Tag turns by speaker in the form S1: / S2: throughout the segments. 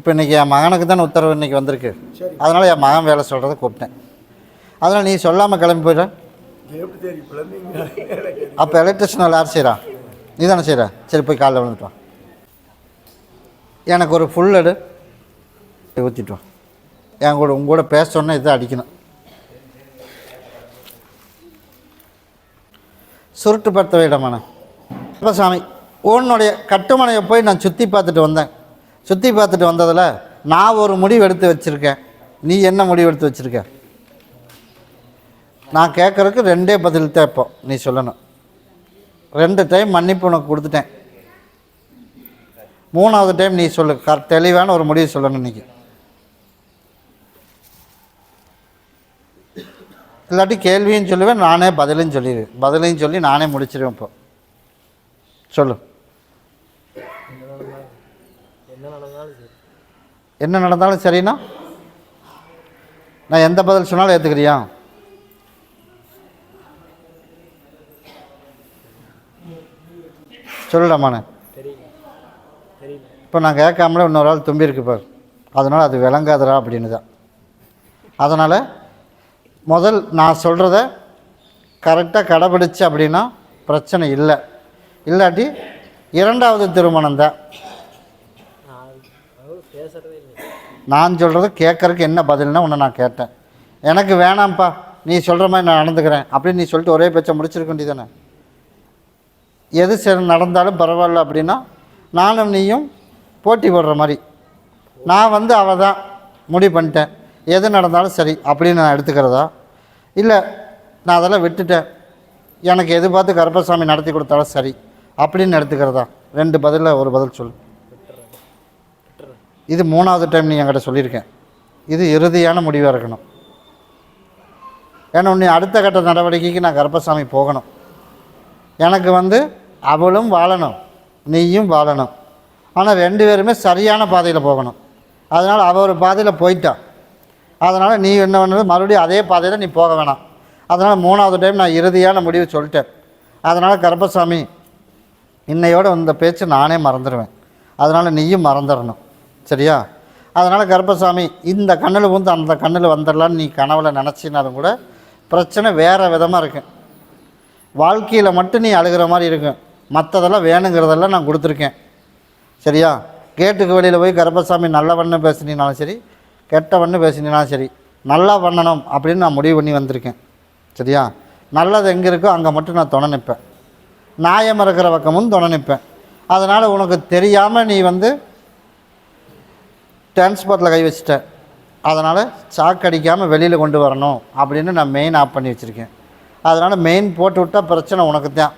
S1: இப்போ இன்றைக்கி என் மகனுக்கு தானே உத்தரவு இன்றைக்கி வந்திருக்கு. அதனால் என் மகன் வேலை சொல்கிறத கூப்பிட்டேன். அதனால் நீ சொல்லாமல் கிளம்பி போயிட. அப்போ எலக்ட்ரிஷியன் யார் செய்கிறா நீ தானே செய்கிற சரி போய் காலைல விழுந்துட்டு வா. எனக்கு ஒரு ஃபுல் எடு. ஊற்றிட்டு வா. என் கூட உங்க கூட பேச சொன்னால் இதை அடிக்கணும். சுருட்டு படுத்த விடமான சாமி உன்னுடைய கட்டுமனையை போய் நான் சுற்றி பார்த்துட்டு வந்தேன். சுற்றி பார்த்துட்டு வந்ததில் நான் ஒரு முடிவு எடுத்து வச்சுருக்கேன். நீ என்ன முடிவு எடுத்து வச்சுருக்க? நான் கேட்குறதுக்கு ரெண்டே பதில் தான் இப்போ நீ சொல்லணும். ரெண்டு டைம் மன்னிப்பு உனக்கு கொடுத்துட்டேன். மூணாவது டைம் நீ சொல்லு கர் தெளிவான ஒரு முடிவு சொல்லணும் இன்னைக்கு. இல்லாட்டி கேள்வியும் சொல்லுவேன் நானே பதிலும் சொல்லிடுவேன் பதிலையும் சொல்லி நானே முடிச்சிடுவேன் இப்போ. சொல்லு. என்ன நடந்தாலும் சரிண்ணா நான் எந்த பதில் சொன்னாலும் ஏற்றுக்கிறியா சொல்லுடாமாண்ணே இப்போ நான் கேட்காமலே இன்னொரு ஆள் தும்பி இருக்கு பார். அதனால் அது விளங்காதரா அப்படின்னு தான் அதனால் முதல் நான் சொல்கிறத கரெக்டாக கடைபிடிச்சு அப்படின்னா பிரச்சனை இல்லை. இல்லாட்டி இரண்டாவது திருமணம் தான் நான் சொல்கிறது கேட்குறதுக்கு என்ன பதில்னா உன்னை நான் கேட்டேன். எனக்கு வேணாம்ப்பா நீ சொல்கிற மாதிரி நான் நடந்துக்கிறேன் அப்படின்னு நீ சொல்லிட்டு ஒரே பேச்சை முடிச்சிருக்க வேண்டியதானே எது சரி நடந்தாலும் பரவாயில்ல அப்படின்னா நானும் நீயும் போட்டி போடுற மாதிரி. நான் வந்து அவள் தான் முடிவு பண்ணிட்டேன். எது நடந்தாலும் சரி அப்படின்னு நான் எடுத்துக்கிறதா? இல்லை நான் அதெல்லாம் விட்டுட்டேன். எனக்கு எது பார்த்து கருப்பசாமி நடத்தி கொடுத்தாலும் சரி அப்படின்னு எடுத்துக்கிறதா? ரெண்டு பதிலில் ஒரு பதில் சொல்லு. இது மூணாவது டைம் நீ என்கிட்ட சொல்லியிருக்கேன். இது இறுதியான முடிவாக இருக்கணும். ஏன்னா உன்னை அடுத்த கட்ட நடவடிக்கைக்கு நான் கருப்பசாமி போகணும். எனக்கு வந்து அவளும் வாழணும். நீயும் வாழணும். ஆனால் ரெண்டு பேருமே சரியான பாதையில் போகணும். அதனால் அவள் ஒரு பாதையில் போயிட்டான் அதனால் நீ என்ன பண்ணது மறுபடியும் அதே பாதையில் நீ போக வேணாம். அதனால் மூணாவது டைம் நான் இறுதியான முடிவு சொல்லிட்டேன். அதனால் கருப்பசாமி இன்னையோட இந்த பேச்சு நானே மறந்துடுவேன் அதனால் நீயும் மறந்துடணும் சரியா? அதனால் கர்ப்பசாமி இந்த கண்ணில் வந்து அந்த கண்ணில் வந்துடலான்னு நீ கனவில் நினச்சினாலும் கூட பிரச்சனை வேறு விதமாக இருக்கும் வாழ்க்கையில் மட்டும் நீ அழுகிற மாதிரி இருக்கும் மற்றதெல்லாம் வேணுங்கிறதெல்லாம் நான் கொடுத்துருக்கேன். சரியா? கேட்டுக்கு வெளியில் போய் கருப்பசாமி நல்லவண்ணு பேசினாலும் சரி கெட்டவண்ணு பேசினாலும் சரி நல்லா பண்ணணும் அப்படின்னு நான் முடிவு பண்ணி வந்திருக்கேன். சரியா? நல்லது எங்கே இருக்கோ அங்கே மட்டும் நான் துணை நிற்பேன் நியாயம் இருக்கிற பக்கமும் துணை நிற்பேன் அதனால் உனக்கு தெரியாமல் நீ வந்து டிரான்ஸ்போர்ட்டில் கை வச்சுட்டேன். அதனால் சாக்கு அடிக்காமல் வெளியில் கொண்டு வரணும் அப்படின்னு நான் மெயின் ஆஃப் பண்ணி வச்சுருக்கேன். அதனால் மெயின் போட்டு விட்டால் பிரச்சனை உனக்கு தான்.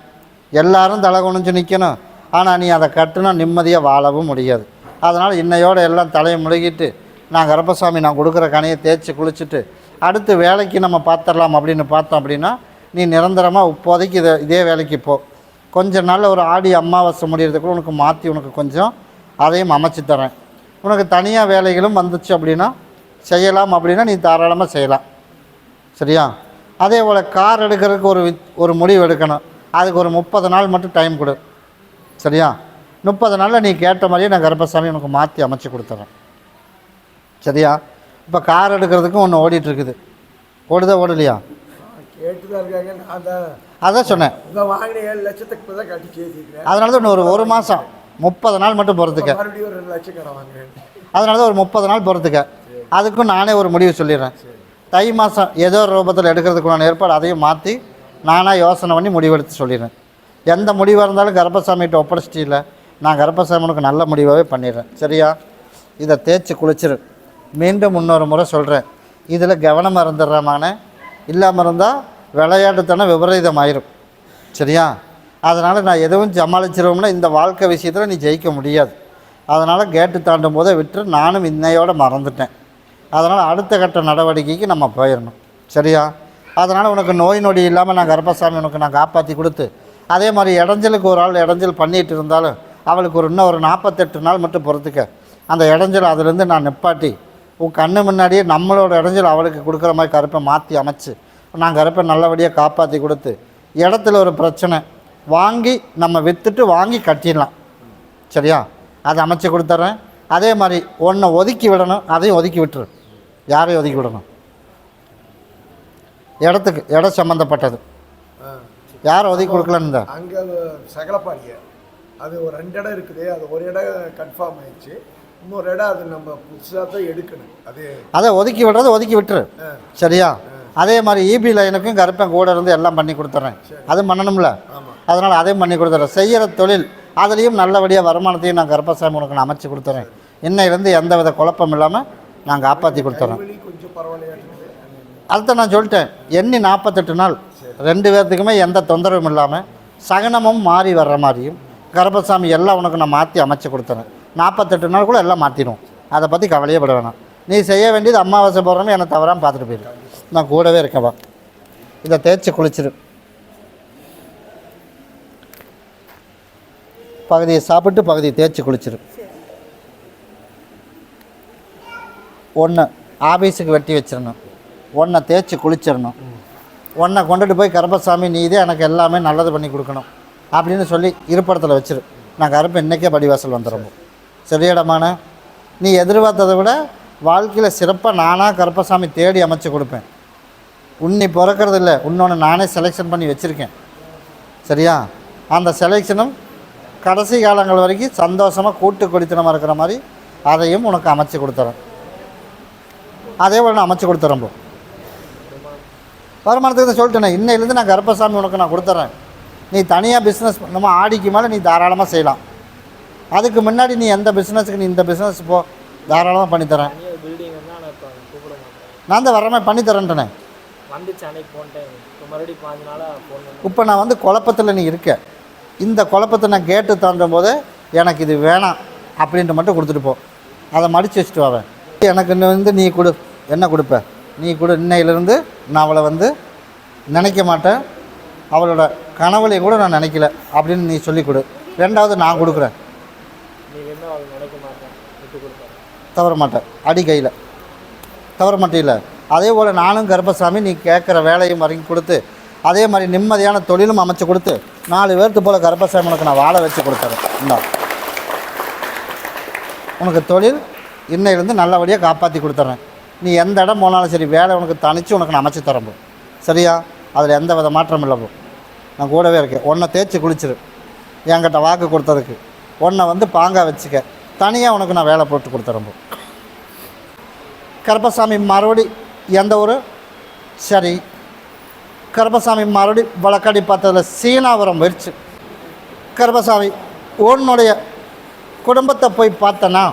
S1: எல்லாரும் தலை குனிஞ்சு நிற்கணும் ஆனால் நீ அதை கட்டுனா நிம்மதியாக வாழவும் முடியாது. அதனால் இன்னையோடு எல்லாம் தலையை முழுகிட்டு நான் கரப்பசாமி நான் கொடுக்குற கனையை தேய்ச்சி குளிச்சுட்டு அடுத்து வேலைக்கு நம்ம பார்த்துடலாம் அப்படின்னு பார்த்தோம் அப்படின்னா நீ நிரந்தரமாக இப்போதைக்கு இதை இதே வேலைக்கு போ. கொஞ்ச நாளில் ஒரு ஆடி அமாவாசை முடிகிறதுக்குள்ள உனக்கு மாற்றி உனக்கு கொஞ்சம் அதையும் அமைச்சு தரேன். உனக்கு தனியாக வேலைகளும் வந்துச்சு அப்படின்னா செய்யலாம் அப்படின்னா நீ தாராளமாக செய்யலாம். சரியா? அதே போல் கார் எடுக்கிறதுக்கு ஒரு வித்- ஒரு முடிவு எடுக்கணும். அதுக்கு ஒரு முப்பது நாள் மட்டும் டைம் கொடு. சரியா? முப்பது நாளில் நீ கேட்ட மாதிரியே நான் கர்ப்பசாமி உனக்கு மாற்றி அமைச்சு கொடுத்துட்றேன் சரியா? இப்போ கார் எடுக்கிறதுக்கும் ஒன்று ஓடிட்டுருக்குது. ஓடுதா ஓடலையா? அதான் சொன்னேன். அதனால தான் இன்னும் ஒரு ஒரு மாதம் முப்பது நாள் மட்டும் போகிறதுக்கு அதனால தான் ஒரு முப்பது நாள் போகிறதுக்கு அதுக்கும் நானே ஒரு முடிவு சொல்லிடுறேன். தை மாதம் ஏதோ ஒரு ரூபத்தில் எடுக்கிறதுக்குள்ள ஏற்பாடு அதையும் மாற்றி நானாக யோசனை பண்ணி முடிவெடுத்து சொல்லிடுறேன். எந்த முடிவாக இருந்தாலும் கர்ப்பசாமிகிட்ட ஒப்படைச்சிட்டு இல்லை. நான் கர்ப்பசாமி உனக்கு நல்ல முடிவாகவே பண்ணிடுறேன். சரியா? இதை தேய்ச்சி குளிச்சிரு. மீண்டும் இன்னொரு முறை சொல்கிறேன் இதில் கவனமாக இருந்துடுறாமானே இல்லாமல் இருந்தால் விளையாட்டுத்தனம் விபரீதம் ஆயிரும் சரியா? அதனால் நான் எதுவும் சமாளிச்சிருவோம்னா இந்த வாழ்க்கை விஷயத்தில் நீ ஜெயிக்க முடியாது. அதனால் கேட்டு தாண்டும் போதே விட்டு நானும் இன்னையோடு மறந்துட்டேன். அதனால் அடுத்த கட்ட நடவடிக்கைக்கு நம்ம போயிடணும் சரியா? அதனால் உனக்கு நோய் நொடி இல்லாமல் நான் கர்ப்பசாமி உனக்கு நான் காப்பாற்றி கொடுத்து அதே மாதிரி இடைஞ்சலுக்கு ஒரு ஆள் இடைஞ்சல் பண்ணிட்டு இருந்தாலும் அவளுக்கு ஒரு இன்னும் ஒரு நாற்பத்தெட்டு நாள் மட்டும் பொறுத்துக்க. அந்த இடைஞ்சல் அதுலேருந்து நான் நிப்பாட்டி உன் கண்ணு முன்னாடியே நம்மளோட இடைஞ்சல் அவளுக்கு கொடுக்குற மாதிரி கருப்பை மாற்றி அமைச்சு நான் கருப்பை நல்லபடியாக காப்பாற்றி கொடுத்து இடத்துல ஒரு பிரச்சனை வாங்கி நம்ம விற்றுட்டு வாங்கி கட்டிடலாம். சரியா? அதை அமைச்சு கொடுத்துட்றேன் அதே மாதிரி ஒன்றை ஒதுக்கி விடணும் அதையும் ஒதுக்கி விட்டுரு. யாரையும் ஒதுக்கி விடணும்? இடத்துக்கு இடம் சம்மந்தப்பட்டது. யாரை ஒதுக்கி கொடுக்கலன்னு
S2: அங்கே சகலப்பாடிய. அது ஒரு ரெண்டு இடம் இருக்குது. அது ஒரு இடம் கன்ஃபார்ம் ஆயிடுச்சு. இன்னொரு இடம் அது நம்ம புதுசாக தான் எடுக்கணும். அது
S1: அதை ஒதுக்கி விடுறது ஒதுக்கி விட்டுரு. சரியா? அதே மாதிரி இபி லைனுக்கும் கருப்பன் கூட இருந்து எல்லாம் பண்ணி கொடுத்துட்றேன் அது பண்ணணும்ல? அதனால் அதையும் பண்ணி கொடுத்துட்றேன். செய்கிற தொழில் அதுலேயும் நல்லபடியாக வருமானத்தையும் நான் கருப்பசாமி உனக்கு நான் அமைச்சு கொடுத்துறேன். இன்னையிலேருந்து எந்த வித குழப்பம் இல்லாமல் நான் காப்பாற்றி கொடுத்துறேன். அதுதான் நான் சொல்லிட்டேன். எண்ணி நாற்பத்தெட்டு நாள் ரெண்டு பேர்த்துக்குமே எந்த தொந்தரவும் இல்லாமல் சகனமும் மாறி வர்ற மாதிரியும் கர்ப்பசாமி எல்லாம் உனக்கு நான் மாற்றி அமைச்சு கொடுத்துறேன். நாற்பத்தெட்டு நாள் கூட எல்லாம் மாற்றிடும். அதை பற்றி கவலையே பட வேணாம். நீ செய்ய வேண்டியது அமாவாசை போடுறமே என்னை தவறாமல் பார்த்துட்டு போயிடு நான் கூடவே இருக்கவா? இதை தேய்ச்சி குளிச்சிரு. பகுதியை சாப்பிட்டு பகுதியை தேய்ச்சி குளிச்சிரு. ஒன்று ஆஃபீஸுக்கு வெட்டி வச்சிடணும் ஒன்றை தேய்ச்சி குளிச்சிடணும் ஒன்றை கொண்டுட்டு போய் கருப்பசாமி நீ இதே எனக்கு எல்லாமே நல்லது பண்ணி கொடுக்கணும். அப்படின்னு சொல்லி இருப்படத்தில் வச்சிரு. நான் கருப்பு இன்றைக்கே படிவாசல் வந்துடுறோம் சரியிடமான. நீ எதிர்பார்த்ததை விட வாழ்க்கையில் சிறப்பாக நானாக கருப்பசாமி தேடி அமைச்சு கொடுப்பேன். உன்னை பிறக்கிறது இல்லை இன்னொன்று நானே செலெக்ஷன் பண்ணி வச்சுருக்கேன். சரியா? அந்த செலெக்ஷனும் கடைசி காலங்கள் வரைக்கும் சந்தோஷமாக கூட்டு குடித்தனமாக இருக்கிற மாதிரி அதையும் உனக்கு அமைச்சு கொடுத்துறேன். அதே போல் நான் அமைச்சு கொடுத்துறேன் போ. வருமானத்துக்கு தான் சொல்லிட்டேனே இன்னையிலேருந்து நான் கருப்பசாமி உனக்கு நான் கொடுத்துட்றேன் நீ தனியாக பிஸ்னஸ் நம்ம ஆடிக்கு மேலே நீ தாராளமாக செய்யலாம். அதுக்கு முன்னாடி நீ எந்த பிஸ்னஸுக்கு நீ இந்த பிஸ்னஸ் போ தாராளமாக பண்ணித்தரேன் நான் தான் வரமே பண்ணித்தரேன்ட்டேனே
S3: இப்போ
S1: நான் வந்து குழப்பத்தில் நீ இருக்க. இந்த குழப்பத்தை நான் கேட்டு தாண்டும் போது எனக்கு இது வேணாம் அப்படின்ட்டு மட்டும் கொடுத்துட்டு போ. அதை மடித்து வச்சுட்டு வரேன் எனக்கு இன்னும் வந்து நீ கொடு. என்ன கொடுப்ப? நீ கொடு. இன்னையிலேருந்து நான் அவளை வந்து நினைக்க மாட்டேன். அவளோட கனவுலையும் கூட நான் நினைக்கல அப்படின்னு நீ சொல்லிக் கொடு. ரெண்டாவது நான் கொடுக்குறேன். தவற மாட்டேன். அடி கையில். தவற மாட்டேல அதே போல் நானும் கருப்பசாமி நீ கேட்குற வேலையும் வரைக்கும் கொடுத்து அதே மாதிரி நிம்மதியான தொழிலும் அமைச்சு கொடுத்து நாலு பேர்த்து போல் கருப்பசாமி உனக்கு நான் வாழ வச்சு கொடுத்துறேன். இந்தா. உனக்கு தொழில் இன்னையிலேருந்து நல்லபடியாக காப்பாற்றி கொடுத்துட்றேன் நீ எந்த இடம் போனாலும் சரி வேலை உனக்கு தனித்து உனக்கு நான் அமைச்சு தரம்போ சரியா? அதில் எந்த வித மாற்றம் இல்லை போ. நான் கூடவே இருக்கேன். ஒன்றை தேய்ச்சி குளிச்சிரு. என்கிட்ட வாக்கு கொடுத்ததுக்கு. ஒன்றை வந்து பாங்காக வச்சுக்க. தனியாக உனக்கு நான் வேலை போட்டு கொடுத்துறம்போ கருப்பசாமி மறுபடி எந்த ஒரு சரி. கருப்பசாமி மறுபடி வழக்காடி பார்த்ததில் சீனாபுரம் போயிடுச்சு கருப்பசாமி உன்னுடைய குடும்பத்தை போய் பார்த்தனா?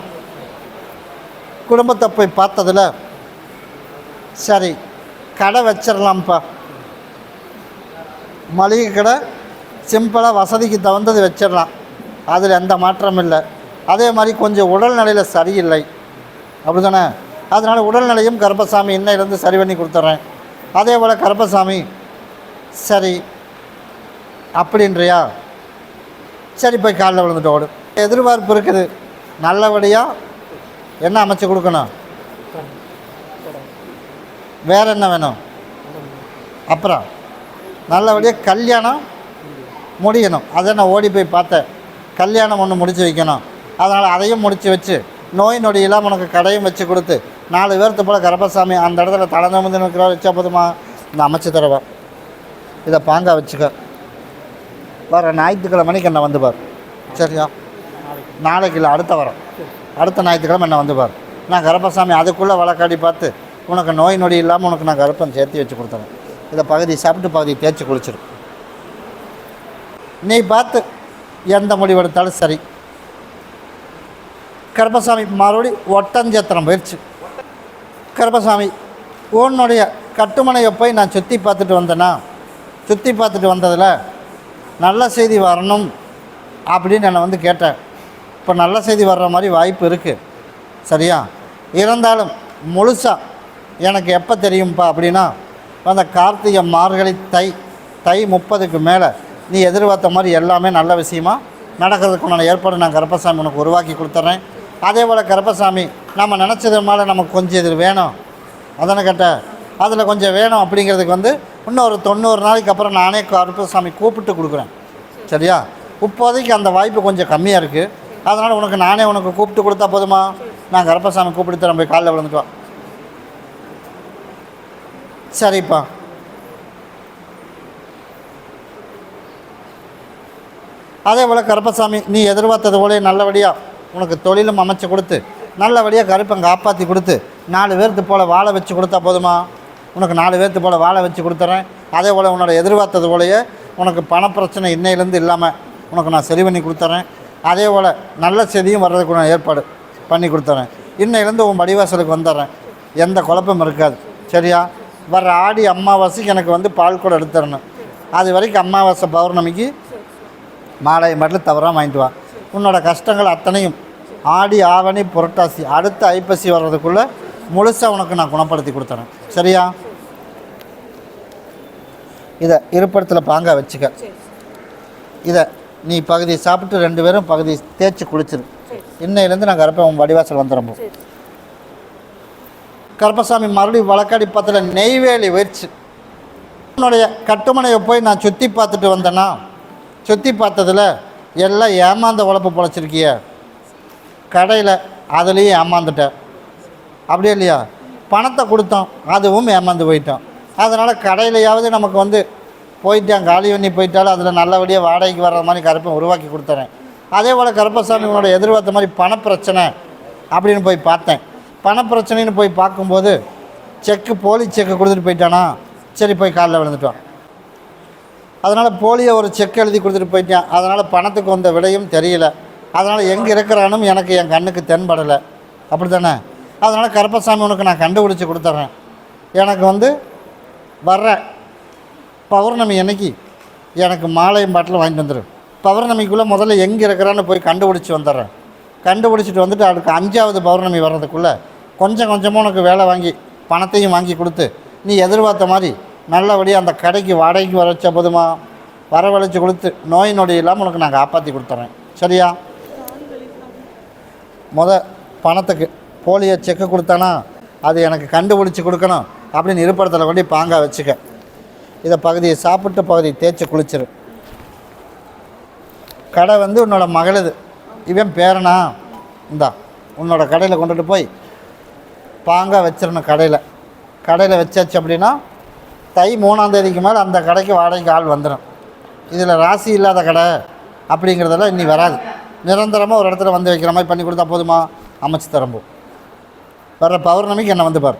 S1: குடும்பத்தை போய் பார்த்ததில் சரி கடை வச்சிடலாம்ப்பா மளிகை கடை சிம்பிளாக வசதிக்கு தகுந்தது வச்சிடலாம் அதில் எந்த மாற்றமும் இல்லை. அதே மாதிரி கொஞ்சம் உடல்நிலையில் சரியில்லை. அப்படி தானே அதனால் உடல்நிலையும் கருப்பசாமி இன்னையிலேருந்து சரி பண்ணி கொடுத்துட்றேன் அதே போல் கருப்பசாமி சரி அப்படின்றியா? சரி போய் காலில் விழுந்துட்டு ஓடு. எதிர்பார்ப்பு இருக்குது. நல்லபடியாக என்ன அமைச்சு கொடுக்கணும்? வேற என்ன வேணும்? அப்புறம் நல்லபடியாக கல்யாணம் முடியணும். அதை நான் ஓடி போய் பார்த்தேன். கல்யாணம் ஒன்று முடித்து வைக்கணும். அதனால் அதையும் முடித்து வச்சு நோய் நொடி இல்லாமல் உனக்கு கடையும் வச்சு கொடுத்து நாலு பேர்த்து போல் கரப்பசாமி அந்த இடத்துல தலை வந்து நிற்கிறோம் வச்சா போதுமா? இந்த அமைச்சு தருவேன் இதை பாங்காக வச்சுக்க. வர ஞாயிற்றுக்கிழமை மணிக்கு என்ன வந்து பார். சரியா? நாளைக்கு இல்லை அடுத்த வாரம். அடுத்த ஞாயிற்றுக்கிழமை என்ன வந்து பார். நான் கருப்பசாமி அதுக்குள்ளே வழக்காடி பார்த்து உனக்கு நோய் நொடி இல்லாமல் உனக்கு நான் கருப்பன் சேர்த்து வச்சு கொடுத்துறேன். இதை பகுதி சாப்பிட்டு பகுதி தேய்ச்சி குளிச்சிரு நீ பார்த்து எந்த முடிவு எடுத்தாலும் சரி. கருப்பசாமி மறுபடி ஒட்டஞ்சத்திரம் போயிடுச்சு கருப்பசாமி உன்னுடைய கட்டுமனையை போய் நான் சுற்றி பார்த்துட்டு வந்தேன்னா சுற்றி பார்த்துட்டு வந்ததில் நல்ல செய்தி வரணும் அப்படின்னு என்னை வந்து கேட்டேன் இப்போ நல்ல செய்தி வர்ற மாதிரி வாய்ப்பு இருக்குது சரியா? இருந்தாலும் முழுசாக எனக்கு எப்போ தெரியும்ப்பா அப்படின்னா அந்த கார்த்திகை மார்கழி தை தை முப்பதுக்கு மேலே நீ எதிர்பார்த்த மாதிரி எல்லாமே நல்ல விஷயமா? நடக்கிறதுக்கு ஏற்பாடு நான் கருப்பசாமி உனக்கு உருவாக்கி கொடுத்துட்றேன் அதே போல் கருப்பசாமி நம்ம நினச்சது மேலே நமக்கு கொஞ்சம் இது வேணும். அதனை கேட்ட அதில் கொஞ்சம் வேணும் அப்படிங்கிறதுக்கு வந்து இன்னும் ஒரு தொண்ணூறு நாளைக்கு அப்புறம் நானே கருப்பசாமி கூப்பிட்டு கொடுக்குறேன். சரியா? இப்போதைக்கு அந்த வாய்ப்பு கொஞ்சம் கம்மியாக இருக்குது அதனால் உனக்கு நானே உனக்கு கூப்பிட்டு கொடுத்தா போதுமா? நான் கருப்பசாமி கூப்பிட்டு தரேன் போய் காலைல விழுந்துட்டோம் சரிப்பா. அதே போல் கருப்பசாமி நீ எதிர்பார்த்தது போல நல்லபடியாக உனக்கு தொழிலும் அமைச்சு கொடுத்து நல்லபடியாக கருப்பை காப்பாற்றி கொடுத்து நாலு பேர்த்து போல் வாழை வச்சு கொடுத்தா போதுமா? உனக்கு நாலு பேர்த்து போல் வாழை வச்சு கொடுத்துறேன். அதே போல் உன்னோட எதிர்பார்த்தது போலயே உனக்கு பணப்பிரச்சனை இன்னையிலேருந்து இல்லாமல் உனக்கு நான் சரி பண்ணி கொடுத்துறேன். அதே போல் நல்ல செய்தியும் வர்றதுக்கு நான் ஏற்பாடு பண்ணி கொடுத்துறேன். இன்னையிலேருந்து உன் வடிவாசலுக்கு வந்துடுறேன். எந்த குழப்பமும் இருக்காது. சரியா? வர்ற ஆடி அமாவாசைக்கு எனக்கு வந்து பால் கூட எடுத்துடணும். அது வரைக்கும் அமாவாசை பௌர்ணமிக்கு மாலை மட்டும் தவறாக வாங்கிட்டு வா. உன்னோட கஷ்டங்கள் அத்தனையும் ஆடி ஆவணி புரட்டாசி அடுத்த ஐப்பசி வர்றதுக்குள்ளே முழுசாக உனக்கு நான் குணப்படுத்தி கொடுத்துறேன். சரியா? இதை இருப்பிடத்தில் பாங்காக வச்சுக்க. இதை நீ பகுதி சாப்பிட்டு ரெண்டு பேரும் பகுதி தேய்ச்சி குளிச்சிரு இன்னையிலேருந்து நான் கருப்பை வடிவாசல் வந்துடுறோம் கருப்பசாமி மறுபடியும் வழக்காடி பத்தில் நெய்வேலி வச்சு உன்னுடைய கட்டுமனையை போய் நான் சுற்றி பார்த்துட்டு வந்தேன்னா சுற்றி பார்த்ததில் எல்லாம் ஏமாந்த உழப்பு பொழைச்சிருக்கிய. கடையில் அதுலேயும் ஏமாந்துட்டேன் அப்படியே இல்லையா? பணத்தை கொடுத்தோம் அதுவும் ஏமாந்து போயிட்டோம். அதனால் கடையிலையாவது நமக்கு வந்து போயிட்டான் காலி பண்ணி போயிட்டாலும் அதில் நல்லபடியாக வாடகைக்கு வர்ற மாதிரி கருப்பை உருவாக்கி கொடுத்துறேன். அதே போல் கருப்பசாமி உன்னோட எதிர்பார்த்த மாதிரி பணப்பிரச்சனை அப்படின்னு போய் பார்த்தேன். பணப்பிரச்சனைன்னு போய் பார்க்கும்போது செக்கு போலி செக்கு கொடுத்துட்டு போயிட்டானா? சரி போய் காலில் விழுந்துட்டோம் அதனால் போலியை ஒரு செக் எழுதி கொடுத்துட்டு போயிட்டேன். அதனால் பணத்துக்கு வந்த விலையும் தெரியல. அதனால் எங்கே இருக்கிறானும் எனக்கு என் கண்ணுக்கு தென்படலை. அப்படி தானே அதனால் கருப்பசாமி உனக்கு நான் கண்டுபிடிச்சி கொடுத்துட்றேன். எனக்கு வந்து வர்ற பௌர்ணமி அன்னைக்கு எனக்கு மாலையும் பாட்டிலும் வாங்கிட்டு வந்துடு பௌர்ணமிக்குள்ளே முதல்ல எங்கே இருக்கிறான்னு போய் கண்டுபிடிச்சி வந்துடுறேன். கண்டுபிடிச்சிட்டு வந்துட்டு அதுக்கு அஞ்சாவது பௌர்ணமி வர்றதுக்குள்ளே கொஞ்சம் கொஞ்சமாக உனக்கு வேலை வாங்கி பணத்தையும் வாங்கி கொடுத்து நீ எதிர்பார்த்த மாதிரி நல்லபடியாக அந்த கடைக்கு வாடகைக்கு வர வச்ச போதுமா? வரவழைச்சி கொடுத்து நோய் நொடி இல்லாமல் உனக்கு நான் காப்பாற்றி கொடுத்துட்றேன். சரியா? முத பணத்துக்கு போலியோ செக்கு கொடுத்தானா அது எனக்கு கண்டுபிடிச்சி கொடுக்கணும் அப்படின்னு இருப்படத்தில் கொண்டு பாங்காக வச்சுக்க. இதை பகுதியை சாப்பிட்டு பகுதியை தேய்ச்சி குளிச்சிரு. கடை வந்து உன்னோட மகளுது. இவன் பேரனா? இந்தா உன்னோட கடையில் கொண்டுட்டு போய் பாங்காக வச்சிடணும் கடையில். கடையில் வச்சாச்சு அப்படின்னா தை மூணாந்தேதிக்கு மேலே அந்த கடைக்கு வாடகைக்கு ஆள் வந்துடும் இதில் ராசி இல்லாத கடை அப்படிங்கிறதெல்லாம் இன்னி வராது. நிரந்தரமாக ஒரு இடத்துல வந்து வைக்கிற மாதிரி பண்ணி கொடுத்தா போதுமா? அமைச்சு தரம்போம் வர்ற பௌர்ணமிக்கு என்னை வந்து பார்.